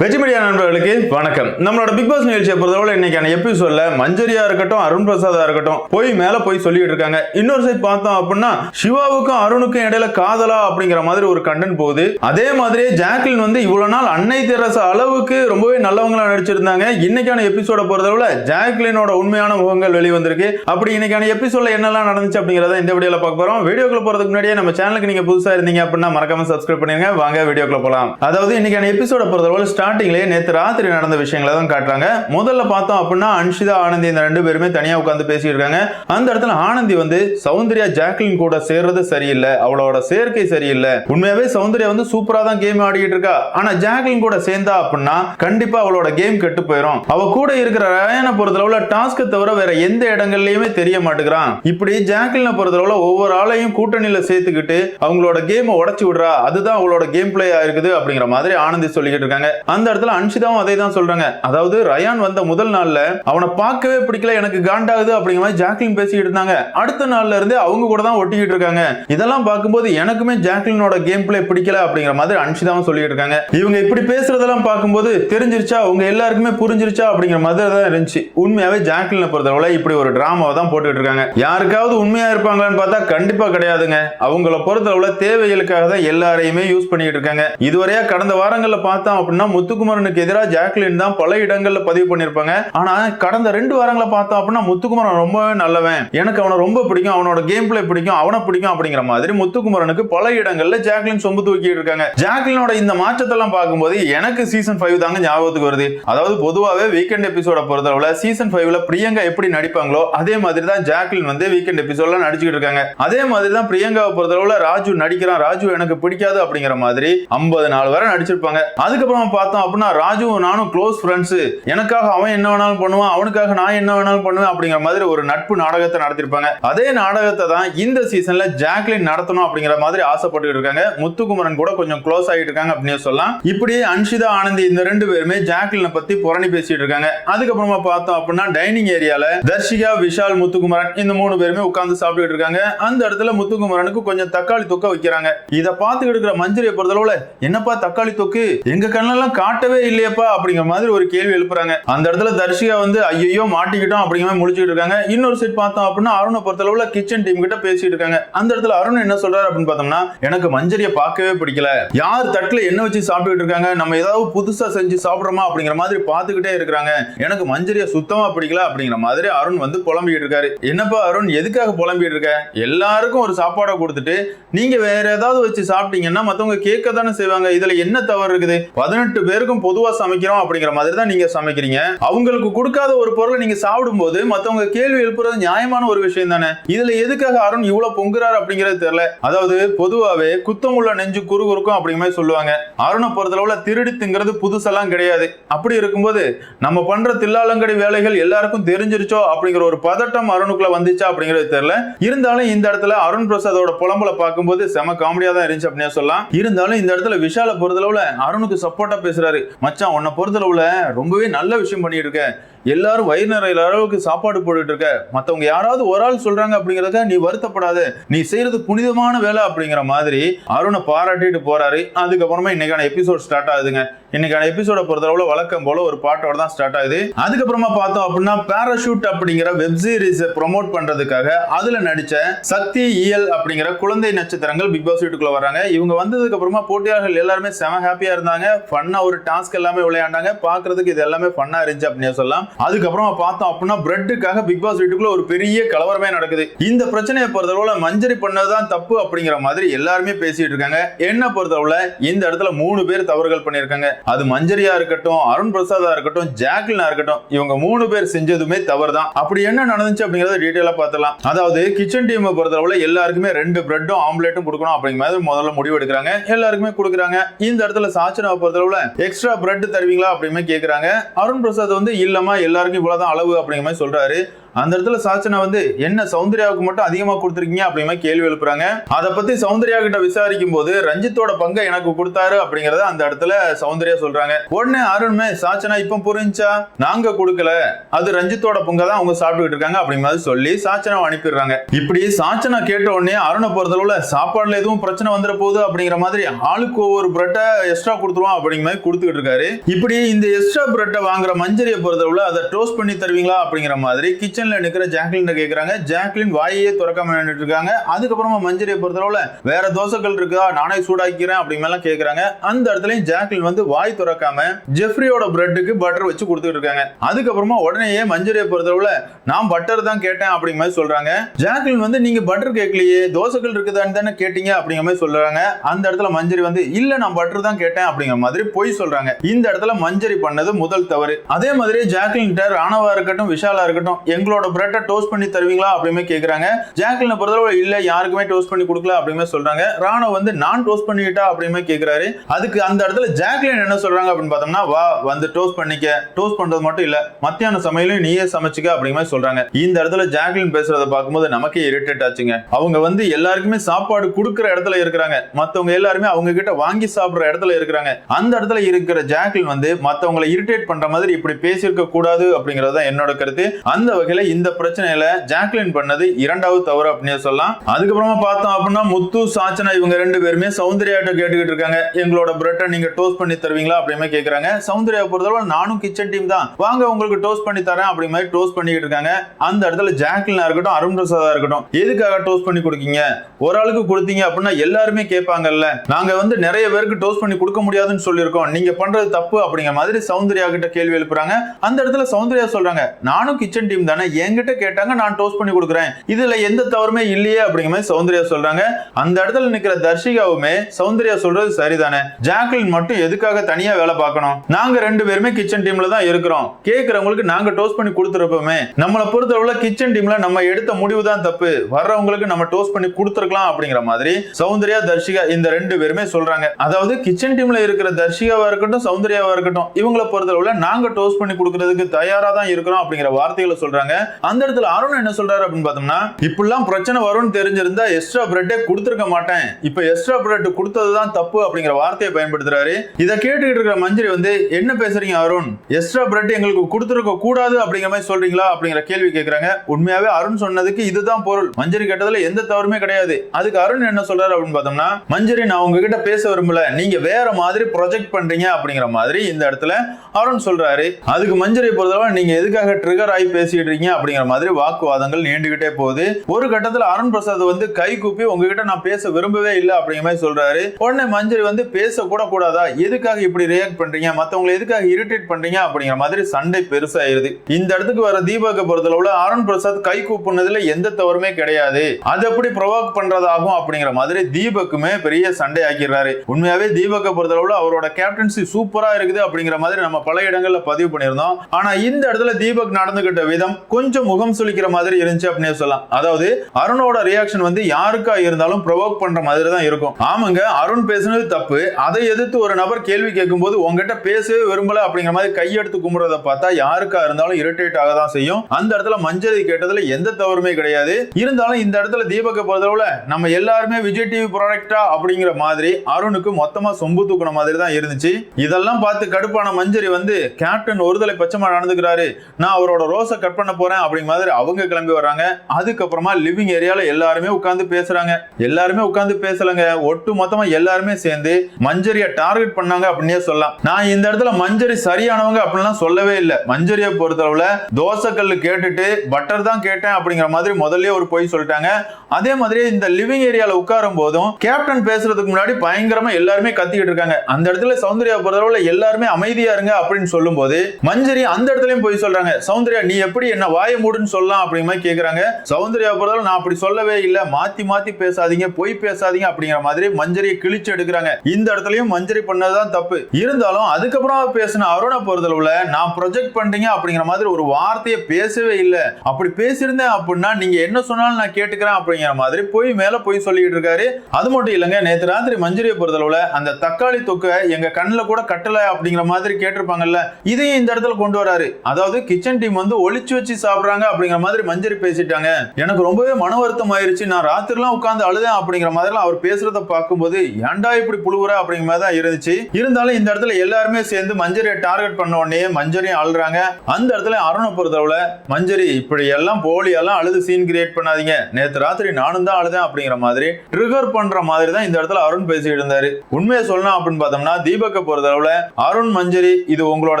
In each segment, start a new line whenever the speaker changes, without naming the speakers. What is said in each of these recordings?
Veg media நண்பர்களுக்கு வணக்கம். நம்மளோட பிக் பாஸ் நிகழ்ச்சியை பொறுத்தவரை இன்னைக்கான எபிசோட்ல மஞ்சரியா இருக்கட்டும் அருண் பிரசாதா இருக்கட்டும் போய் மேல போய் சொல்லிட்டு இருக்காங்க. இன்னொரு சைட் பார்த்தோம் அப்படின்னா சிவாவுக்கும் அருணுக்கும் இடையில காதலா அப்படிங்கிற மாதிரி ஒரு கண்டென்ட் போகுது. அதே மாதிரியே ஜாக்லின் வந்து இவ்வளவு நாள் அன்னை தெரசா அளவுக்கு ரொம்பவே நல்லவங்களா நடிச்சிருந்தாங்க. இன்னைக்கான எபிசோட பொறுத்தவரை ஜாக்லினோட உண்மையான முகங்கள் வெளிவந்திருக்கு. அப்படி இன்னைக்கான எபிசோட்ல என்னெல்லாம் நடந்துச்சு அப்படிங்கறத இந்த வீடியோல பார்க்க போறோம். வீடியோக்குள்ள போறதுக்கு முன்னாடியே நம்ம சேனலுக்கு நீங்க புதுசா இருந்தீங்க அப்படின்னா மறக்காம சப்ஸ்கிரைப் பண்ணிருங்க. வாங்க வீடியோக்குள்ள போலாம். அதாவது இன்னைக்கான எபிசோட பொறுத்தவரை ஸ்டார்டிங்லேயே நேற்று ராத்திரி நடந்த விஷயங்களை தான் காட்டுறாங்க. முதல்ல பார்த்தோம் அப்படின்னா அன்ஷிதா ஆனந்தி இந்த ரெண்டு பேருமே தனியா உட்காந்து பேசிட்டு இருக்காங்க. அந்த இடத்துல ஆனந்தி வந்து சௌந்தர்யா ஜாக்லின் கூட சேர்றது சரியில்லை. அவளோட சேர்க்கை சரியில்லை. உண்மையாவே சௌந்தர்யா வந்து சூப்பரா தான் கேம் ஆடிக்கிட்டு இருக்கா. ஆனா ஜாக்லின் கூட சேர்ந்தா அப்படின்னா கண்டிப்பா அவளோட கேம் கெட்டு போயிடும் அவ கூட இருக்கிற ரயானை பொறுத்தளவுல டாஸ்க்கை தவிர வேற எந்த இடங்கள்லயுமே தெரிய மாட்டேங்கிறான். இப்படி ஜாக்லினை பொறுத்தளவுல ஒவ்வொரு ஆளையும் கூட்டணியில சேர்த்துக்கிட்டு அவங்களோட கேமை உடச்சு விடுறா. அதுதான் அவளோட கேம் பிளேயா இருக்குது அப்படிங்கிற மாதிரி ஆனந்தி சொல்லிக்கிட்டு இருக்காங்க. அந்த இடத்துல அன்ஷிதாவும் அதே தான் சொல்றாங்க. அதாவது ரயான் வந்த முதல் நாள்ல அவனை பார்க்கவே பிடிக்கல எனக்கு காண்டாகுது அப்படிங்கிற மாதிரி ஜாக்லின் பேசிக்கிட்டு இருந்தாங்க. அடுத்த நாள்ல இருந்து அவங்க கூட தான் ஒட்டிக்கிட்டு இருக்காங்க. இதெல்லாம் பார்க்கும்போது எனக்குமே ஜாக்லினோட கேம் பிளே பிடிக்கல அப்படிங்கிற மாதிரி அன்ஷிதாவும் சொல்லிட்டு இருக்காங்க. இவங்க இப்படி பேசுறதெல்லாம் பார்க்கும்போது தெரிஞ்சிருச்சா? உங்க எல்லாருக்குமே புரிஞ்சிருச்சா? அப்படிங்கிற மாதிரி தான் இருந்துச்சு. உண்மையாவே ஜாக்லினை பொறுத்தவரை இப்படி ஒரு டிராமாவை தான் போட்டுட்டு இருக்காங்க. யாருக்காவது உண்மையா இருப்பாங்களான்னு பார்த்தா கண்டிப்பா கிடையாதுங்க. அவங்கள பொறுத்தளவுல தேவைகளுக்காக தான் எல்லாரையுமே யூஸ் பண்ணிட்டு இருக்காங்க. இதுவரையா கடந்த வாரங்கள்ல பார்த்தோம் அப்படின்னா முத்துக்குமரனுக்கு எதிராக ஜாக்லின் தான் பல இடங்கள்ல பதிவு பண்ணிருப்பாங்க ஆனா கடந்த ரெண்டு வாரங்களை பார்த்தோம் அப்படின்னா முத்துக்குமரன் ரொம்பவே நல்லவன். எனக்கு அவனை ரொம்ப பிடிக்கும் அவனோட கேம் பிளே பிடிக்கும் அவனை பிடிக்கும் அப்படிங்கிற மாதிரி முத்துக்குமரனுக்கு பல இடங்கள்ல ஜாக்லின் சொம்பு தூக்கிட்டு இருக்காங்க. ஜாக்லினோட இந்த மாற்றத்தெல்லாம் பார்க்கும்போது எனக்கு சீசன் ஃபைவ் தாங்க ஞாபகத்துக்கு வருது. அதாவது பொதுவாகவே வீக்கெண்ட் எபிசோட பொறுத்தளவுல சீசன் ஃபைவ்ல பிரியங்கா எப்படி நடிப்பாங்களோ அதே மாதிரி தான் ஜாக்லின் வந்து வீக்கெண்ட் எபிசோட்ல நடிச்சுக்கிட்டு இருக்காங்க. அதே மாதிரி தான் பிரியங்காவை பொறுத்தளவுல ராஜு நடிக்கிறான். ராஜு எனக்கு பிடிக்காது அப்படிங்கிற மாதிரி ஐம்பது நாள் வரை நடிச்சிருப்பாங்க. அதுக்கப்புறம் பார்த்தோம் அப்படின்னா ராஜுவும் நானும் க்ளோஸ் ஃப்ரெண்ட்ஸு எனக்காக அவன் என்ன வேணாலும் பண்ணுவான் அவனுக்காக நான் என்ன வேணாலும் பண்ணுவேன் அப்படிங்கிற மாதிரி ஒரு நட்பு நாடகத்தை நடத்திருப்பாங்க அதே நாடகத்தை தான் இந்த சீசன்ல ஜாக்லின் நடத்தணும் அப்படிங்கிற மாதிரி ஆசைப்பட்டு இருக்காங்க. முத்துக்குமரன் கூட கொஞ்சம் க்ளோஸ் ஆகிட்டு இருக்காங்க அப்படின்னு சொல்லலாம். இப்படி அன்ஷிதா ஆனந்தி இந்த ரெண்டு பேருமே ஜாக்லினை பத்தி புரணி பேசிட்டு இருக்காங்க. அதுக்கப்புறமா பார்த்தோம் அப்படின்னா டைனிங் ஏரியால தர்ஷிகா விஷால் முத்துக்குமரன் இந்த மூணு பேருமே உட்கார்ந்து சாப்பிட்டுட்டு இருக்காங்க. அந்த இடத்துல முத்துக்குமரனுக்கு கொஞ்சம் தக்காளி தொக்க வைக்கிறாங்க. இதை பார்த்துக்கிட்டு இருக்கிற மஞ்சரியை பொறுத்தளவுல என்னப்பா தக்காளி தொக்கு? எங்க கண்ணெல்லாம் மாட்டவே இல்லையப்பா அப்படிங்கிற மாதிரி ஒரு கேள்வி எழுப்புறாங்க. அந்த இடத்துல தர்ஷிகா வந்து ஐயோ மாட்டிக்கிட்டோம் அப்படிங்கிற மாதிரி முடிச்சுட்டு இருக்காங்க. இன்னொரு சைட் பார்த்தோம் அப்படின்னா அருணை பொறுத்தளவுல கிச்சன் டீம் கிட்ட பேசிட்டு இருக்காங்க. அந்த இடத்துல அருண் என்ன சொல்றாரு அப்படின்னு பார்த்தோம்னா எனக்கு மஞ்சரியை பார்க்கவே பிடிக்கல. யார் தட்டுல என்ன வச்சு சாப்பிட்டுக்கிட்டு இருக்காங்க? நம்ம ஏதாவது புதுசா செஞ்சு சாப்பிடுறோமா? அப்படிங்கிற மாதிரி பார்த்துக்கிட்டே இருக்கிறாங்க. எனக்கு மஞ்சரியை சுத்தமா பிடிக்கல அப்படிங்கிற மாதிரி அருண் வந்து புலம்பிட்டு இருக்காரு. என்னப்பா அருண் எதுக்காக புலம்பிட்டு இருக்க? எல்லாருக்கும் ஒரு சாப்பாடை கொடுத்துட்டு நீங்க வேற ஏதாவது வச்சு சாப்பிட்டீங்கன்னா மத்தவங்க கேட்க தானே செய்வாங்க. இதுல என்ன தவறு இருக்குது? பதினெட்டு பேருக்கும் பொதுவா சமைக்கிறோம் அப்படிங்கிற மாதிரி தான் நீங்க சமைக்கிறீங்க. அவங்களுக்கு கொடுக்காத ஒரு பொருளை நீங்க சாப்பிடும்போது மத்தவங்க கேள்வி எழுப்புறது நியாயமான ஒரு விஷயம் தானே? இதுல எதுக்காக அருண் இவ்வளவு பொங்குறாரு அப்படிங்கிறது தெரியல. அதாவது பொதுவாவே குத்தமுள்ள நெஞ்சு குறுகுறுக்கும் அப்படிங்கிற மாதிரி சொல்லுவாங்க. அருணை பொறுத்தளவுல திருடித்துங்கிறது புதுசெல்லாம் கிடையாது. அப்படி இருக்கும்போது நம்ம பண்ற தில்லாலங்கடி வேலைகள் எல்லாருக்கும் தெரிஞ்சிருச்சோ அப்படிங்கிற ஒரு பதட்டம் அருணுக்குள்ள வந்துச்சா அப்படிங்கிறது தெரியல. இருந்தாலும் இந்த இடத்துல அருண் பிரசாதோட புலம்பல பார்க்கும்போது செம காமெடியா தான் இருந்துச்சு அப்படின்னு சொல்லலாம். இருந்தாலும் இந்த இடத்துல விஷால பொறுத்தளவுல அருணுக்கு சப்போர்ட்டா பேசுறாரு. மச்சான் உன்னை பொறுத்தளவுல ரொம்பவே நல்ல விஷயம் பண்ணிட்டு இருக்க எல்லாரும் வயிறு நிறைய அளவுக்கு சாப்பாடு போட்டுட்டு இருக்க மத்தவங்க யாராவது ஒரு ஆள் சொல்றாங்க அப்படிங்கறத நீ வருத்தப்படாத. நீ செய்யறது புனிதமான வேலை அப்படிங்கிற மாதிரி அருணை பாராட்டிட்டு போறாரு. அதுக்கப்புறமா இன்னைக்கான எபிசோட் ஸ்டார்ட் ஆகுதுங்க. இன்னைக்கான எபிசோட பொறுத்தளவுல வழக்கம் போல ஒரு பாட்டோட தான் ஸ்டார்ட் ஆகுது. அதுக்கப்புறமா பார்த்தோம் அப்படின்னா பேராஷூட் அப்படிங்கிற வெப் சீரிஸ் ப்ரொமோட் பண்றதுக்காக அதுல நடிச்ச சக்தி இயல் அப்படிங்கிற குழந்தை நட்சத்திரங்கள் பிக் பாஸ் வீட்டுக்குள்ள வராங்க. இவங்க வந்ததுக்கு அப்புறமா போட்டியாளர்கள் எல்லாருமே செம ஹாப்பியா இருந்தாங்க. ஃபன்னா ஒரு டாஸ்க் எல்லாமே விளையாண்டாங்க. பாக்குறதுக்கு இது எல்லாமே ஃபன்னா இருந்துச்சு அப்படின்னு சொல்லலாம். அதுக்கப்புறமா பார்த்தோம் அப்படின்னா பிரெட்டுக்காக பிக் பாஸ் வீட்டுக்குள்ள ஒரு பெரிய கலவரமே நடக்குது. இந்த பிரச்சனையை பொறுத்தளவுல மஞ்சரி பண்ணதுதான் தப்பு அப்படிங்கிற மாதிரி எல்லாருமே பேசிட்டு இருக்காங்க. என்ன பொறுத்தளவுல இந்த இடத்துல மூணு பேர் தவறுகள் பண்ணியிருக்காங்க. அது மஞ்சரியா இருக்கட்டும் அருண் பிரசாதா இருக்கட்டும் ஜாக்லினா இருக்கட்டும் இவங்க மூணு பேர் செஞ்சதுமே தவறு தான் அப்படி என்ன நடந்துச்சு அப்படிங்கறத டீட்டெயிலா பார்த்தலாம் அதாவது கிச்சன் டீமை பொறுத்தளவுல எல்லாருக்குமே ரெண்டு பிரெட்டும் ஆம்லேட்டும் கொடுக்கணும் அப்படிங்கிற மாதிரி முதல்ல முடிவு எடுக்கிறாங்க. எல்லாருக்குமே கொடுக்குறாங்க. இந்த இடத்துல சாச்சனாவை பொறுத்தளவுல எக்ஸ்ட்ரா பிரெட் தருவீங்களா அப்படின்னு கேட்கறாங்க அருண் பிரசாத் வந்து இல்லமா எல்லாருக்கும் இவ்வளவுதான் அளவு அப்படிங்கிற மாதிரி சொல்றாரு. அந்த இடத்துல சாச்சனா வந்து என்ன சௌந்தர்யாவுக்கு மட்டும் அதிகமா கொடுத்துருக்கீங்க? அப்படிங்கிற கேள்வி எழுப்புறாங்க. அதை பத்தி சௌந்தர்யா கிட்ட விசாரிக்கும் போது ரஞ்சித்தோட பங்கை எனக்கு கொடுத்தாரு அப்படிங்கறத அந்த இடத்துல சௌந்தர்யா சொல்றாங்க. உடனே அருண்மே சாச்சனா இப்ப புரிஞ்சா? நாங்க கொடுக்கல. அது ரஞ்சித்தோட பங்கை தான் அவங்க சாப்பிட்டுக்கிட்டு இருக்காங்க அப்படிங்கிற மாதிரி சொல்லி சாச்சனாவை அனுப்பிடுறாங்க. இப்படி சாச்சனா கேட்ட உடனே அருணை பொறுத்தளவுல சாப்பாடுல எதுவும் பிரச்சனை வந்துட போகுது அப்படிங்கிற மாதிரி ஆளுக்கு ஒவ்வொரு பிரெட்டை எக்ஸ்ட்ரா கொடுத்துருவோம் அப்படிங்கிற மாதிரி கொடுத்துக்கிட்டு இருக்காரு. இப்படி இந்த எக்ஸ்ட்ரா பிரெட்டை வாங்குற மஞ்சரியை பொறுத்தளவுல அதை டோஸ்ட் பண்ணி தருவீங்களா அப்படிங்கிற மாதிரி கிச்சன் கிச்சன்ல நிக்கிற ஜாக்லின் கேக்குறாங்க. ஜாக்லின் வாயே திறக்காம நின்றுட்டு இருக்காங்க. அதுக்கப்புறமா மஞ்சரியை பொறுத்தளவுல வேற தோசைகள் இருக்கா? நானே சூடாக்கிறேன் அப்படிங்கலாம் கேக்குறாங்க. அந்த இடத்துலயும் ஜாக்லின் வந்து வாய் திறக்காம ஜெஃப்ரியோட பிரெட்டுக்கு பட்டர் வச்சு கொடுத்துட்டு இருக்காங்க. அதுக்கப்புறமா உடனேயே மஞ்சரியை பொறுத்தளவுல நான் பட்டர் தான் கேட்டேன் அப்படிங்கிற மாதிரி சொல்றாங்க. ஜாக்லின் வந்து நீங்க பட்டர் கேட்கலையே தோசைகள் இருக்குதான்னு தானே கேட்டீங்க அப்படிங்கிற மாதிரி சொல்றாங்க. அந்த இடத்துல மஞ்சரி வந்து இல்ல நான் பட்டர் தான் கேட்டேன் அப்படிங்கிற மாதிரி பொய் சொல்றாங்க. இந்த இடத்துல மஞ்சரி பண்ணது முதல் தவறு. அதே மாதிரி ஜாக்லின் ராணவா இருக்கட்டும் விஷாலா இருக்கட்டும் எங்களோட பிரெட்டை டோஸ்ட் பண்ணி தருவீங்களா அப்படின்னு கேட்குறாங்க ஜாக்லினை பொறுத்தளவு இல்ல யாருக்குமே டோஸ்ட் பண்ணி கொடுக்கல அப்படின்னு சொல்றாங்க. ராணோ வந்து நான் டோஸ்ட் பண்ணிட்டா அப்படின்னு கேட்குறாரு அதுக்கு அந்த இடத்துல ஜாக்லின் என்ன சொல்றாங்க அப்படின்னு பார்த்தோம்னா வா வந்து டோஸ்ட் பண்ணிக்க. டோஸ்ட் பண்றது மட்டும் இல்ல மத்தியான சமையலையும் நீயே சமைச்சுக்க அப்படிங்கிற மாதிரி சொல்றாங்க. இந்த இடத்துல ஜாக்லின் பேசுறத பார்க்கும்போது நமக்கே இரிட்டேட் ஆச்சுங்க. அவங்க வந்து எல்லாருக்குமே சாப்பாடு கொடுக்குற இடத்துல இருக்கிறாங்க. மத்தவங்க எல்லாருமே அவங்க கிட்ட வாங்கி சாப்பிடுற இடத்துல இருக்கிறாங்க. அந்த இடத்துல இருக்கிற ஜாக்லின் வந்து மத்தவங்களை இரிட்டேட் பண்ற மாதிரி இப்படி பேசியிருக்க கூடாது அப்படிங்கறது என்னோட கருத்து. அந்த வகையில் இந்த பிரச்சனையில ஜாக்லின் பண்ணது இரண்டாவது தவறு அப்படின்னு சொல்லலாம். அதுக்கப்புறமா பார்த்தோம் அப்படின்னா முத்து சாச்சனா இவங்க ரெண்டு பேருமே சௌந்தர்யாட்ட கேட்டுக்கிட்டு இருக்காங்க. எங்களோட பிரெட்டை நீங்க டோஸ்ட் பண்ணி தருவீங்களா அப்படின்னு கேக்குறாங்க. சௌந்தர்யா பொறுத்தவரை நானும் கிச்சன் டீம் தான். வாங்க உங்களுக்கு டோஸ்ட் பண்ணி தரேன் அப்படி மாதிரி டோஸ்ட் பண்ணிக்கிட்டு இருக்காங்க. அந்த இடத்துல ஜாக்லினா இருக்கட்டும் அருண் பிரசாதா இருக்கட்டும் எதுக்காக டோஸ்ட் பண்ணி கொடுக்கீங்க? ஒரு ஆளுக்கு கொடுத்தீங்க அப்படின்னா எல்லாருமே கேட்பாங்கல்ல. நாங்க வந்து நிறைய பேருக்கு டோஸ்ட் பண்ணி கொடுக்க முடியாதுன்னு சொல்லியிருக்கோம். நீங்க பண்றது தப்பு அப்படிங்கிற மாதிரி சௌந்தர்யா கிட்ட கேள்வி எழுப்புறாங்க. அந்த இடத்துல சௌந்தர்யா சொல்றாங்க நானும் கிச்சன் டீம் தானே என்கிட்ட கேட்டாங்க நான் டோஸ்ட் பண்ணி கொடுக்குறேன். இதுல எந்த தவறுமே இல்லையே அப்படிங்கிற மாதிரி சௌந்தர்யா சொல்றாங்க. அந்த இடத்துல நிக்கிற தர்ஷிகாவுமே சௌந்தர்யா சொல்றது சரிதானே? ஜாக்லின் மட்டும் எதுக்காக தனியா வேலை பார்க்கணும்? நாங்க ரெண்டு பேருமே கிச்சன் டீம்ல தான் இருக்கிறோம். கேக்குறவங்களுக்கு நாங்க டோஸ்ட் பண்ணி கொடுத்துருப்போமே. நம்மளை பொறுத்தளவுல கிச்சன் டீம்ல நம்ம எடுத்த முடிவு தான் தப்பு. வர்றவங்களுக்கு நம்ம டோஸ்ட் பண்ணி கொடுத்துருக்கலாம் அப்படிங்கிற மாதிரி சௌந்தர்யா தர்ஷிகா இந்த ரெண்டு பேருமே சொல்றாங்க. அதாவது கிச்சன் டீம்ல இருக்கிற தர்ஷிகாவா இருக்கட்டும் சௌந்தர்யாவா இருக்கட்டும் இவங்களை பொறுத்தளவுல நாங்க டோஸ்ட் பண்ணி கொடுக்கறதுக்கு தயாரா தான் இருக்கிறோம் அப்படிங்கிற வார்த்தைகளை சொல்றாங்க. அந்த இடத்துல அருண் என்ன சொல்றாரு அப்படின்னு பார்த்தோம்னா இப்படிலாம் பிரச்சனை வரும்னு தெரிஞ்சிருந்தா எக்ஸ்ட்ரா பிரெட்டே கொடுத்துருக்க மாட்டேன். இப்போ எக்ஸ்ட்ரா பிரெட் கொடுத்தது தான் தப்பு அப்படிங்கிற வார்த்தையை பயன்படுத்துறாரு. இதை கேட்டுக்கிட்டு இருக்கிற மஞ்சரி வந்து என்ன பேசுறீங்க அருண் எக்ஸ்ட்ரா பிரெட் எங்களுக்கு கொடுத்துருக்க கூடாது அப்படிங்கிற மாதிரி சொல்றீங்களா? அப்படிங்கிற கேள்வி கேட்கறாங்க உண்மையாவே அருண் சொன்னதுக்கு இதுதான் பொருள். மஞ்சரி கேட்டதுல எந்த தவறுமே கிடையாது. அதுக்கு அருண் என்ன சொல்றாரு அப்படின்னு பார்த்தோம்னா மஞ்சரி நான் உங்ககிட்ட பேச விரும்பல. நீங்க வேற மாதிரி ப்ரொஜெக்ட் பண்றீங்க அப்படிங்கிற மாதிரி இந்த இடத்துல அருண் சொல்றாரு. அதுக்கு மஞ்சரி பொறுத்தவரை நீங்க எதுக்காக ட்ரிகர் ஆகி பேசிடுறீங்க அப்படிங்கிற மாதிரி வாக்குவாதங்கள் நீண்டுகிட்டே போகுது. ஒரு கட்டத்துல அருண் பிரசாத் வந்து கை கூப்பி உங்ககிட்ட நான் பேச விரும்பவே இல்லை அப்படிங்கிற மாதிரி சொல்றாரு. உடனே மஞ்சரி வந்து பேச கூட கூடாதா எதுக்காக இப்படி ரியாக்ட் பண்றீங்க? மத்தவங்களை எதுக்காக இரிட்டேட் பண்றீங்க? அப்படிங்கிற மாதிரி சண்டை பெருசாயிருது. இந்த இடத்துக்கு வர தீபக பொறுத்தளவுல அருண் பிரசாத் கை கூப்பினதுல எந்த தவறுமே கிடையாது. அது எப்படி ப்ரொவோக் பண்றதாகும் அப்படிங்கிற மாதிரி தீபக்குமே பெரிய சண்டை ஆக்கிடுறாரு உண்மையாவே தீபக்கை பொறுத்தளவுல அவரோட கேப்டன்சி சூப்பரா இருக்குது அப்படிங்கிற மாதிரி நம்ம பல இடங்கள்ல பதிவு பண்ணியிருந்தோம். ஆனா இந்த இடத்துல தீபக் நடந்துகிட்ட விதம் கொஞ்சம் முகம் சுளிக்கிற மாதிரி இருந்துச்சு அப்படின்னு சொல்லலாம். அதாவது அருணோட ரியாக்ஷன் வந்து யாருக்கா இருந்தாலும் ப்ரொவோக் பண்ற மாதிரி தான் இருக்கும். ஆமாங்க அருண் பேசுனது தப்பு. அதை எதிர்த்து ஒரு நபர் கேள்வி கேட்கும்போது உங்ககிட்ட பேசவே விரும்பல அப்படிங்கிற மாதிரி கையெடுத்து கும்பிடுறத பார்த்தா யாருக்கா இருந்தாலும் இரிட்டேட் ஆக தான் செய்யும். அந்த இடத்துல மஞ்சரி கேட்டதுல எந்த தவறுமே கிடையாது. இருந்தாலும் இந்த இடத்துல தீபக்க பொறுத்தளவுல நம்ம எல்லாருமே விஜய் டிவி ப்ராடக்டா அப்படிங்கிற மாதிரி அருணுக்கு மொத்தமா சொம்பு தூக்குன மாதிரி தான் இருந்துச்சு. இதெல்லாம் பார்த்து கடுப்பான மஞ்சரி வந்து கேப்டன் ஒருதலை பச்சைமா நடந்துக்கிறாரு நான் அவரோட ரோஸை கட் பண்ண போறேன். அப்படிங்கிற மாதிரி அவங்க கிளம்பி வர்றாங்க. அதுக்கப்புறமா லிவிங் ஏரியால எல்லாருமே உட்காந்து பேசுறாங்க. எல்லாருமே உட்கார்ந்து பேசலங்க. ஒட்டு மொத்தமா எல்லாருமே சேர்ந்து மஞ்சரிய டார்கெட் பண்ணாங்க அப்படின்னே சொல்லலாம். நான் இந்த இடத்துல மஞ்சரி சரியானவங்க அப்படின்லாம் சொல்லவே இல்லை. மஞ்சரியை பொறுத்தளவுல தோசைக்கல் கேட்டுட்டு பட்டர் தான் கேட்டேன் அப்படிங்கிற மாதிரி முதல்லயே ஒரு பொய் சொல்லிட்டாங்க. அதே மாதிரி இந்த லிவிங் ஏரியால உட்காரும் போதும் கேப்டன் பேசுறதுக்கு முன்னாடி பயங்கரமா எல்லாருமே கத்திக்கிட்டு இருக்காங்க. அந்த இடத்துல சௌந்தர்யா பொறுத்தளவுல எல்லாருமே அமைதியா இருங்க அப்படின்னு சொல்லும் போது மஞ்சரி அந்த இடத்துலயும் போய் சொல்றாங்க. சௌந்தர்யா நீ எப்படி என்ன வாய மூடுன்னு சொல்லலாம் அப்படிங்கிற மாதிரி கேட்குறாங்க சௌந்தர்யா பொறுத்தவரை நான் அப்படி சொல்லவே இல்லை. மாத்தி மாத்தி பேசாதீங்க பொய் பேசாதீங்க அப்படிங்கிற மாதிரி மஞ்சரியை கிழிச்சு எடுக்கிறாங்க. இந்த இடத்துலயும் மஞ்சரி பண்ணதுதான் தப்பு. இருந்தாலும் அதுக்கப்புறம் பேசின அருணை பொறுத்தளவுல நான் ப்ரொஜெக்ட் பண்றீங்க அப்படிங்கிற மாதிரி ஒரு வார்த்தையை பேசவே இல்லை. அப்படி பேசியிருந்தேன் அப்படின்னா நீங்க என்ன சொன்னாலும் நான் கேட்டுக்கிறேன் அப்படிங்கிற மாதிரி போய் மேல போய் சொல்லிட்டு இருக்காரு. அது மட்டும் இல்லைங்க நேற்று ராத்திரி மஞ்சரியை பொறுத்தளவுல அந்த தக்காளி தொக்கை எங்க கண்ணில் கூட கட்டல அப்படிங்கிற மாதிரி கேட்டிருப்பாங்கல்ல இதையும் இந்த இடத்துல கொண்டு வராரு. அதாவது கிச்சன் டீம் வந்து ஒழிச்சு வச்சு சாப்பிட்றாங்க அப்படிங்கிற மாதிரி மஞ்சரி பேசிட்டாங்க. எனக்கு ரொம்பவே மன வருத்தம் ஆயிருச்சு. நான் ராத்திரிலாம் உட்காந்து அழுதேன் அப்படிங்கிற மாதிரிலாம் அவர் பேசுறத பார்க்கும்போது ஏன்டா இப்படி புழுவுற? அப்படிங்கிற மாதிரி தான் இருந்துச்சு. இருந்தாலும் இந்த இடத்துல எல்லாருமே சேர்ந்து மஞ்சரியை டார்கெட் பண்ண உடனே மஞ்சரியும் அழுறாங்க. அந்த இடத்துல அருணை பொறுத்தளவுல மஞ்சரி இப்படி எல்லாம் போலி எல்லாம் அழுது சீன் கிரியேட் பண்ணாதீங்க. நேற்று ராத்திரி நானும் தான் அழுதேன் அப்படிங்கிற மாதிரி ட்ரிகர் பண்ற மாதிரி தான் இந்த இடத்துல அருண் பேசிட்டு இருந்தாரு. உண்மையை சொல்லணும் அப்படின்னு பார்த்தோம்னா தீபக்கை பொறுத்தளவுல அருண் மஞ்சரி இது உங்களோட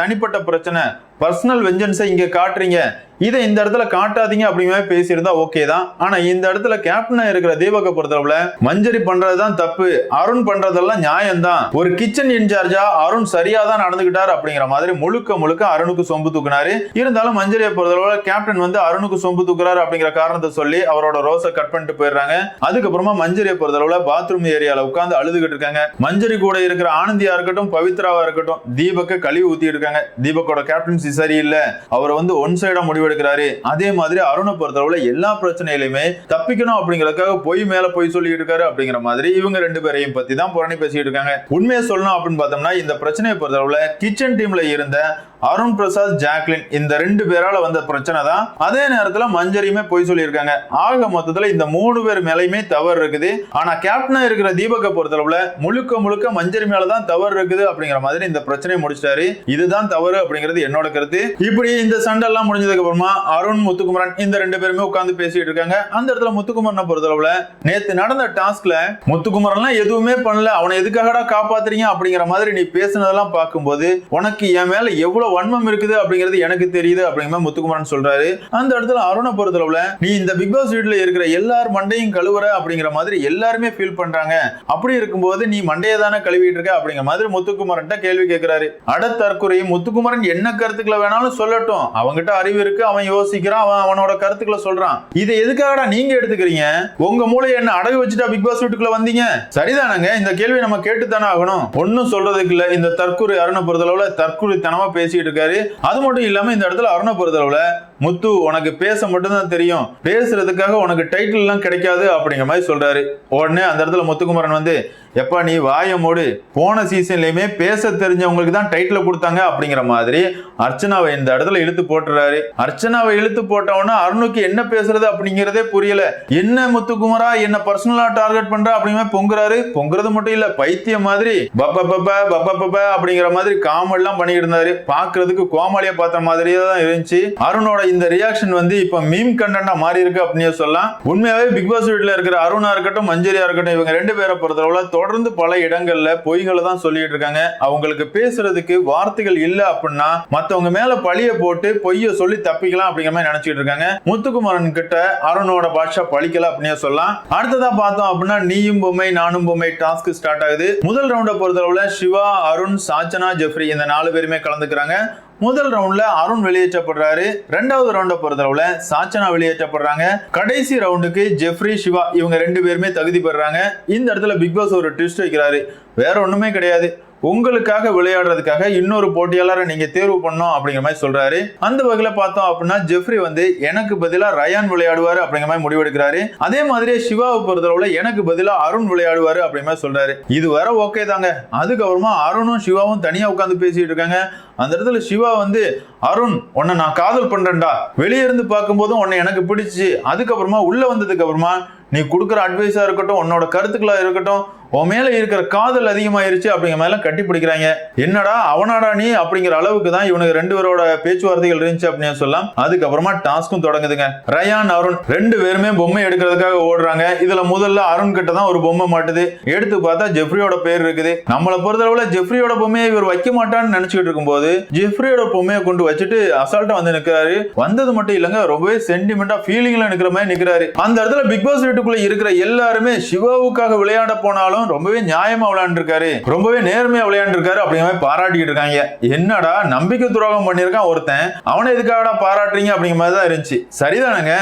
தனிப்பட்ட பிரச்சனை. பர்சனல் வெஞ்சன்ஸை இங்க காட்டுறீங்க. இதை இந்த இடத்துல காட்டாதீங்க அப்படிங்கிற மாதிரி பேசியிருந்தா ஓகே தான். ஆனா இந்த இடத்துல கேப்டனா இருக்கிற தீபக பொறுத்தளவுல மஞ்சரி பண்றதுதான் தப்பு. அருண் பண்றதெல்லாம் நியாயம்தான். ஒரு கிச்சன் இன்சார்ஜா அருண் சரியா தான் நடந்துகிட்டார் அப்படிங்கிற மாதிரி முழுக்க முழுக்க அருணுக்கு சொம்பு தூக்குனாரு. இருந்தாலும் மஞ்சரியை பொறுத்தளவுல கேப்டன் வந்து அருணுக்கு சொம்பு தூக்குறாரு அப்படிங்கிற காரணத்தை சொல்லி அவரோட ரோஸை கட் பண்ணிட்டு போயிடுறாங்க. அதுக்கப்புறமா மஞ்சரியை பொறுத்தளவுல பாத்ரூம் ஏரியால உட்காந்து அழுதுகிட்டு இருக்காங்க. மஞ்சரி கூட இருக்கிற ஆனந்தியா இருக்கட்டும் பவித்ராவா இருக்கட்டும் தீபக்க கழுவி ஊத்திட்டு இருக்காங்க. தீபக்கோட கேப்டன்சி சரியில்லை. அவர் வந்து ஒன் சைடா முடிவெடுக்கிறாரு. அதே மாதிரி அருணை பொறுத்தளவுல எல்லா பிரச்சனையிலுமே தப்பிக்கணும் அப்படிங்கறதுக்காக பொய் மேல பொய் சொல்லிட்டு இருக்காரு அப்படிங்கிற மாதிரி இவங்க ரெண்டு பேரையும் பத்தி தான் புரணி பேசிட்டு இருக்காங்க. உண்மையை சொல்லணும் அப்படின்னு பார்த்தோம்னா இந்த பிரச்சனையை பொறுத்தளவுல கிச்சன் டீம்ல இருந்த அருண் பிரசாத் ஜாக்லின் இந்த ரெண்டு பேரால வந்த பிரச்சனை தான். அதே நேரத்துல மஞ்சரியுமே பொய் சொல்லியிருக்காங்க. ஆக மொத்தத்துல இந்த மூணு பேர் மேலையுமே தவறு இருக்குது. ஆனா கேப்டனா இருக்கிற தீபக்கை பொறுத்தளவுல முழுக்க முழுக்க மஞ்சரி மேலதான் தவறு இருக்குது அப்படிங்கிற மாதிரி இந்த பிரச்சனையை முடிச்சிட்டாரு. இதுதான் தவறு அப்படிங்கிறது என்னோட கருத்து. இப்படி இந்த சண்டை எல்லாம் முடிஞ்சதுக்கு அப்புறமா அருண் முத்துக்குமரன் இந்த ரெண்டு பேருமே உட்கார்ந்து பேசிட்டு இருக்காங்க. அந்த இடத்துல முத்துக்குமரனை பொறுத்தளவுல நேத்து நடந்த டாஸ்க்ல முத்துக்குமரன்லாம் எதுவுமே பண்ணல. அவனை எதுக்காகடா காப்பாத்துறீங்க அப்படிங்கிற மாதிரி நீ பேசுனதெல்லாம் பார்க்கும்போது உனக்கு என் மேல எவ்வளவு வன்மம் இருக்குது அப்படிங்கிறது எனக்கு தெரியுது அப்படிங்கிற முத்துக்குமாரன் சொல்றாரு. அந்த இடத்துல அருணை பொறுத்தளவுல நீ இந்த பிக் பாஸ் வீட்டுல இருக்கிற எல்லார் மண்டையும் கழுவுற அப்படிங்கிற மாதிரி எல்லாருமே ஃபீல் பண்றாங்க. அப்படி இருக்கும்போது நீ மண்டையை தானே கழுவிட்டு இருக்க அப்படிங்கிற மாதிரி முத்துக்குமரன் கேள்வி கேட்கிறாரு அட தற்கொலை முத்துக்குமரன் என்ன கருத்துக்களை வேணாலும் சொல்லட்டும். அவங்கிட்ட அறிவு இருக்கு அவன் யோசிக்கிறான் அவன் அவனோட கருத்துக்களை சொல்றான். இதை எதுக்காகடா நீங்க எடுத்துக்கிறீங்க? உங்க மூளை என்ன அடகு வச்சுட்டா பிக் பாஸ் வீட்டுக்குள்ள வந்தீங்க? சரிதானங்க இந்த கேள்வி நம்ம கேட்டு தானே ஆகணும். ஒன்னும் சொல்றதுக்கு இல்ல இந்த தற்கொலை அருணை பொறுத்தளவுல பேசி பேசிட்டு இருக்காரு. அது மட்டும் இல்லாம இந்த இடத்துல அருணை பொறுத்தளவுல முத்து உனக்கு பேச மட்டும்தான் தெரியும். பேசுறதுக்காக உனக்கு டைட்டில் எல்லாம் கிடைக்காது அப்படிங்கிற மாதிரி சொல்றாரு. உடனே அந்த இடத்துல முத்துக்குமரன் வந்து எப்பா நீ வாய மூடு. போன சீசன்லயுமே பேச தெரிஞ்சவங்களுக்கு தான் டைட்டில் கொடுத்தாங்க அப்படிங்கிற மாதிரி அர்ச்சனாவை இந்த இடத்துல இழுத்து போட்டுறாரு. அர்ச்சனாவை இழுத்து போட்டவொன்னா அருணுக்கு என்ன பேசுறது அப்படிங்கிறதே புரியல. என்ன முத்துக்குமரா என்ன பர்சனலா டார்கெட் பண்ற அப்படிங்கிற பொங்குறாரு. பொங்குறது மட்டும் இல்ல பைத்தியம் மாதிரி பப்ப பப்ப பப்ப பப்ப அப்படிங்கிற மாதிரி காமெல்லாம் பண்ணிட்டு இருந்தாரு. பாக்குறதுக்கு கோமாளியா பார்த்த மாதிரியே தான் இருந்துச்சு. அருணோட இந்த ரியாக்ஷன் வந்து இப்ப மீம் கண்டென்ட்டா மாறி இருக்கு அப்படின்னு சொல்லலாம். உண்மையாவே பிக் பாஸ் வீட்டில் இருக்கிற அருணா இருக்கட்டும் மஞ்சரியா இருக்கட்டும் இவங்க ரெண்டு பேரை பொறுத்தளவுல தொடர்ந்து பல இடங்கள்ல பொய்களை தான் சொல்லிட்டு இருக்காங்க. அவங்களுக்கு பேசுறதுக்கு வார்த்தைகள் இல்ல அப்படின்னா மத்தவங்க மேல பழிய போட்டு பொய்ய சொல்லி தப்பிக்கலாம் அப்படிங்கிற மாதிரி நினைச்சிட்டு இருக்காங்க. முத்துக்குமரன் கிட்ட அருணோட பாஷா பழிக்கல அப்படின்னு சொல்லலாம். அடுத்ததா பார்த்தோம் அப்படின்னா நீயும் பொம்மை நானும் பொம்மை டாஸ்க் ஸ்டார்ட் ஆகுது. முதல் ரவுண்டை பொறுத்தளவுல சிவா அருண் சாச்சனா ஜெஃப்ரி இந்த நாலு பேருமே கலந்துக்கிறாங்க. முதல் ரவுண்ட்ல அருண் வெளியேற்றப்படுறாரு. ரெண்டாவது ரவுண்டை பொறுத்தளவுல சாச்சனா வெளியேற்றப்படுறாங்க. கடைசி ரவுண்டுக்கு ஜெஃப்ரி சிவா இவங்க ரெண்டு பேருமே தகுதி பெறாங்க இந்த இடத்துல பிக் பாஸ் ஒரு ட்விஸ்ட் வைக்கிறாரு. வேற ஒண்ணுமே கிடையாது. உங்களுக்காக விளையாடுறதுக்காக இன்னொரு போட்டியாளரை நீங்க தேர்வு பண்ணோம் அப்படிங்கிற மாதிரி சொல்றாரு. அந்த வகையில பார்த்தோம் அப்படின்னா ஜெஃப்ரி வந்து எனக்கு பதிலா ரயான் விளையாடுவாரு அப்படிங்கிற மாதிரி முடிவெடுக்கிறாரு அதே மாதிரியே சிவாவை பொறுத்தளவுல எனக்கு பதிலா அருண் விளையாடுவாரு அப்படிங்கிற மாதிரி சொல்றாரு. இது வர ஓகே தாங்க. அதுக்கப்புறமா அருணும் சிவாவும் தனியா உட்காந்து பேசிட்டு இருக்காங்க. அந்த இடத்துல சிவா வந்து அருண் உன்னை நான் காதல் பண்றேன்டா. வெளியே இருந்து பார்க்கும்போதும் உன்னை எனக்கு பிடிச்சி. அதுக்கப்புறமா உள்ள வந்ததுக்கு அப்புறமா நீ கொடுக்குற அட்வைஸாக இருக்கட்டும் உன்னோட கருத்துக்களாக இருக்கட்டும் உன் மேல இருக்கிற காதல் அதிகமாயிருச்சு அப்படிங்கிற மாதிரி கட்டி பிடிக்கிறாங்க. என்னடா அவனாடா நீ அப்படிங்கிற அளவுக்கு தான் இவனுக்கு ரெண்டு பேரோட பேச்சுவார்த்தைகள் இருந்துச்சு அப்படின்னு சொல்லலாம். அதுக்கப்புறமா டாஸ்க்கும் தொடங்குதுங்க. ரயான் அருண் ரெண்டு பேருமே பொம்மை எடுக்கிறதுக்காக ஓடுறாங்க. இதுல முதல்ல அருண் கிட்ட தான் ஒரு பொம்மை மாட்டுது. எடுத்து பார்த்தா ஜெஃப்ரியோட பேர் இருக்குது. நம்மளை பொறுத்தளவுல ஜெஃப்ரியோட பொம்மையை இவர் வைக்க மாட்டான்னு நினைச்சுக்கிட்டு இருக்கும்போது ஜெஃப்ரியோட பொம்மையை கொண்டு வச்சுட்டு அசால்ட்டா வந்து நிற்கிறாரு வந்தது மட்டும் இல்லைங்க ரொம்பவே சென்டிமெண்டா ஃபீலிங்ல நிற்கிற மாதிரி நிற்கிறாரு அந்த இடத்துல பிக் பாஸ் வீட்டுக்குள்ள இருக்கிற எல்லாருமே சிவாவுக்காக விளையாட போனாலும் ரொம்பவே நியாயமா விளையாண்டுருக்காரு. ரொம்பவே நேர்மையா விளையாண்டுருக்காரு அப்படிங்கிற மாதிரி பாராட்டிக்கிட்டு இருக்காங்க. என்னடா நம்பிக்கை துரோகம் பண்ணியிருக்கான் ஒருத்தன். அவனை எதுக்காகடா பாராட்டுறீங்க அப்படிங்கிற மாதிரி தான் இருந்துச்சு. சரிதானுங்க?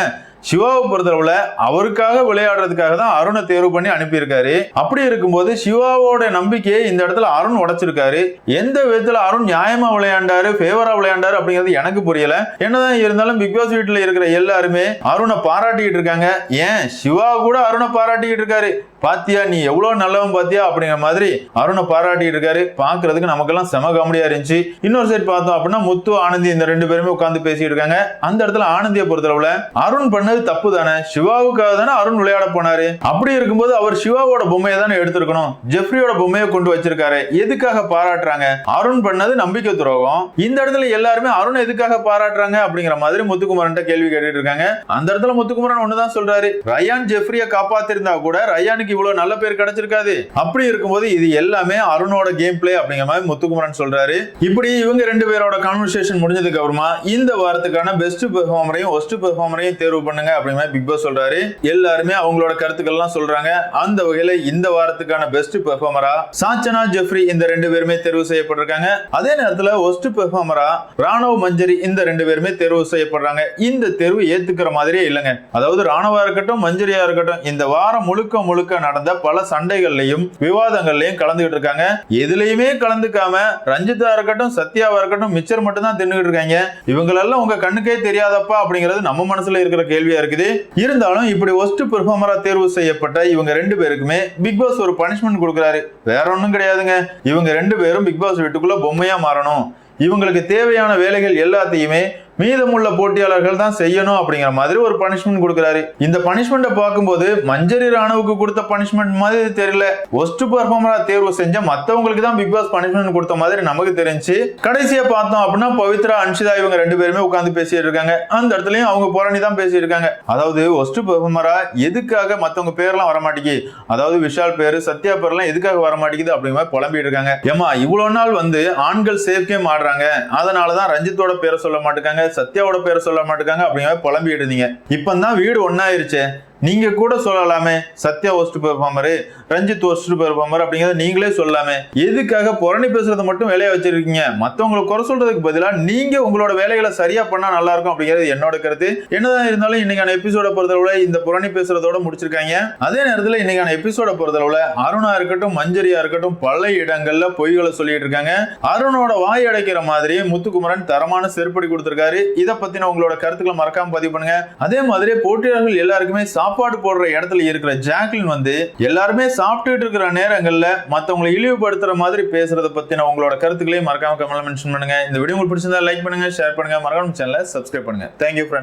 சிவாவை பொறுத்தளவுல அவருக்காக விளையாடுறதுக்காக தான் அருணை தேர்வு பண்ணி அனுப்பியிருக்காரு. அப்படி இருக்கும்போது சிவாவோட நம்பிக்கையை இந்த இடத்துல அருண் உடைச்சிருக்காரு. எந்த விதத்துல அருண் நியாயமா விளையாண்டாரு ஃபேவரா விளையாண்டாரு அப்படிங்கிறது எனக்கு புரியல. என்னதான் இருந்தாலும் பிக் பாஸ் வீட்டுல இருக்கிற எல்லாருமே அருணை பாராட்டிக்கிட்டு இருக்காங்க. ஏன்? சிவா கூட அருணை பாராட்டிக்கிட்டு இருக்காரு. பாத்தியா நீ எவ்வளவு நல்லவன் பாத்தியா அப்படிங்கிற மாதிரி அருணை பாராட்டிட்டு இருக்காரு. பாக்குறதுக்கு நமக்கெல்லாம் செம காமெடியா இருந்துச்சு. இன்னொரு சைடு பார்த்தோம் அப்படின்னா முத்து ஆனந்தி இந்த ரெண்டு பேருமே உட்காந்து பேசிட்டு இருக்காங்க. அந்த இடத்துல ஆனந்தியை பொறுத்தளவுல அருண் பண்ண பண்ணது தப்பு தானே சிவாவுக்காக தானே அருண் விளையாட போனாரு? அப்படி இருக்கும்போது அவர் சிவாவோட பொம்மையை தானே எடுத்திருக்கணும்? ஜெஃப்ரியோட பொம்மையை கொண்டு வச்சிருக்காரு. எதுக்காக பாராட்டுறாங்க? அருண் பண்ணது நம்பிக்கை துரோகம். இந்த இடத்துல எல்லாருமே அருண் எதுக்காக பாராட்டுறாங்க அப்படிங்கிற மாதிரி முத்துக்குமரன் கேள்வி கேட்டுட்டு இருக்காங்க. அந்த இடத்துல முத்துக்குமரன் ஒண்ணுதான் சொல்றாரு. ரயான் ஜெஃப்ரியை காப்பாத்திருந்தா கூட ரயானுக்கு இவ்வளவு நல்ல பேர் கிடைச்சிருக்காது. அப்படி இருக்கும்போது இது எல்லாமே அருணோட கேம் பிளே அப்படிங்கிற மாதிரி முத்துக்குமரன் சொல்றாரு. இப்படி இவங்க ரெண்டு பேரோட கான்வர்சேஷன் முடிஞ்சதுக்கு அப்புறமா இந்த வாரத்துக்கான பெஸ்ட் பெர்ஃபார்மரையும் ஒஸ்ட் பெர்ஃபார்மரையும் தேர்வு பண்ணுங்க. அப்படிங்கிற மாதிரி பிக் பாஸ் சொல்றாரு. எல்லாருமே அவங்களோட கருத்துக்கள் எல்லாம் சொல்றாங்க. அந்த வகையில இந்த வாரத்துக்கான பெஸ்ட் பெர்ஃபார்மரா சாச்சனா ஜெஃப்ரி இந்த ரெண்டு பேருமே தேர்வு செய்யப்பட்டிருக்காங்க. அதே நேரத்துல ஒஸ்ட் பெர்ஃபார்மரா ராணவ் மஞ்சரி இந்த ரெண்டு பேருமே தேர்வு செய்யப்படுறாங்க. இந்த தேர்வு ஏத்துக்கிற மாதிரியே இல்லைங்க. அதாவது ராணுவா இருக்கட்டும் மஞ்சரியா இருக்கட்டும் இந்த வாரம் முழுக்க முழுக்க நடந்த பல சண்டைகள்லையும் விவாதங்கள்லையும் கலந்துகிட்டு இருக்காங்க. எதுலையுமே கலந்துக்காம ரஞ்சிதா இருக்கட்டும் சத்யாவா இருக்கட்டும் மிச்சர் மட்டும் தான் தின்னுகிட்டு இருக்காங்க. இவங்களெல்லாம் உங்க கண்ணுக்கே தெரியாதப்பா அப்படிங்கிறது நம்ம மனசுல இருக்கிற கேள்வி கேள்வியா இருக்குது? இருந்தாலும் இப்படி ஒஸ்ட் பெர்ஃபார்மரா தேர்வு செய்யப்பட்ட இவங்க ரெண்டு பேருக்குமே பிக் பாஸ் ஒரு பனிஷ்மெண்ட் கொடுக்குறாரு. வேற ஒன்றும் கிடையாதுங்க. இவங்க ரெண்டு பேரும் பிக் பாஸ் வீட்டுக்குள்ள பொம்மையா மாறணும். இவங்களுக்கு தேவையான வேலைகள் எல்லாத்தையுமே மீதமுள்ள போட்டியாளர்கள் தான் செய்யணும் அப்படிங்கிற மாதிரி ஒரு பனிஷ்மெண்ட் கொடுக்குறாரு. இந்த பனிஷ்மெண்ட்டை பார்க்கும்போது மஞ்சரி ராணுவுக்கு கொடுத்த பனிஷ்மெண்ட் மாதிரி தெரியல. ஒஸ்ட் பர்ஃபார்மரா தேர்வு செஞ்ச மத்தவங்களுக்கு தான் பிக் பாஸ் பனிஷ்மெண்ட் கொடுத்த மாதிரி நமக்கு தெரிஞ்சு கடைசியா பார்த்தோம் அப்படின்னா பவித்ரா அன்ஷிதா இவங்க ரெண்டு பேருமே உட்காந்து பேசிட்டு இருக்காங்க. அந்த இடத்துலயும் அவங்க புரணி தான் பேசிட்டு இருக்காங்க அதாவது ஒஸ்ட் பர்ஃபார்மரா எதுக்காக மத்தவங்க பேர்லாம் வர மாட்டேங்கி அதாவது விஷால் பேரு சத்யா பேர்லாம் எதுக்காக வர மாட்டேங்குது அப்படிங்கிற மாதிரி புலம்பிட்டு இருக்காங்க. ஏமா இவ்வளவு நாள் வந்து ஆண்கள் சேஃப் கேம் ஆடுறாங்க. அதனாலதான் ரஞ்சித்தோட பேரை சொல்ல மாட்டேங்காங்க. சத்யாவோட பேரை சொல்ல மாட்டேங்காங்க அப்படிங்கிற புலம்பிட்டு இருந்தீங்க. இப்போ தான் வீடு ஒன்னாயிருச்சே நீங்க கூட சொல்லலாமே. Sathya worst performer Ranjith worst performer அப்படிங்கிறத நீங்களே சொல்லலாமே. எதுக்காக புரணி பேசுறத மட்டும் வேலையை வச்சிருக்கீங்க? மத்தவங்களை குறை சொல்றதுக்கு பதிலா நீங்க உங்களோட வேலைகளை சரியா பண்ணா நல்லா இருக்கும் அப்படிங்கிறது என்னோட கருத்து. என்னதான் இருந்தாலும் இன்னைக்கான எபிசோட பொறுத்தளவுல இந்த புரணி பேசுறதோட முடிச்சிருக்காங்க. அதே நேரத்துல இன்னைக்கான எபிசோட பொறுத்தளவுல அருணா இருக்கட்டும் மஞ்சரியா இருக்கட்டும் பல இடங்கள்ல பொய்களை சொல்லிட்டு இருக்காங்க. அருணோட வாய் அடைக்கிற மாதிரி முத்துக்குமரன் தரமான செருப்படி கொடுத்திருக்காரு. இதை பத்தின உங்களோட கருத்துக்களை மறக்காம பதிவு பண்ணுங்க. அதே மாதிரி போட்டியாளர்கள் எல்லாருக்குமே சாப்பாடு போடுற இடத்துல இருக்கிற ஜாக்லின் வந்து எல்லாருமே சாப்பிட்டுட்டு இருக்கிற நேரங்களில் மத்தவங்களை இழிவுபடுத்துற மாதிரி பேசுறத பத்தின உங்களோட கருத்துக்களையும் மறக்காம கமெண்ட் மென்ஷன் பண்ணுங்க. இந்த வீடியோ உங்களுக்கு பிடிச்சிருந்தா லைக் பண்ணுங்க ஷேர் பண்ணுங்க. மறக்காம சேனலை சப்ஸ்கிரைப் பண்ணுங்க. Thank you friends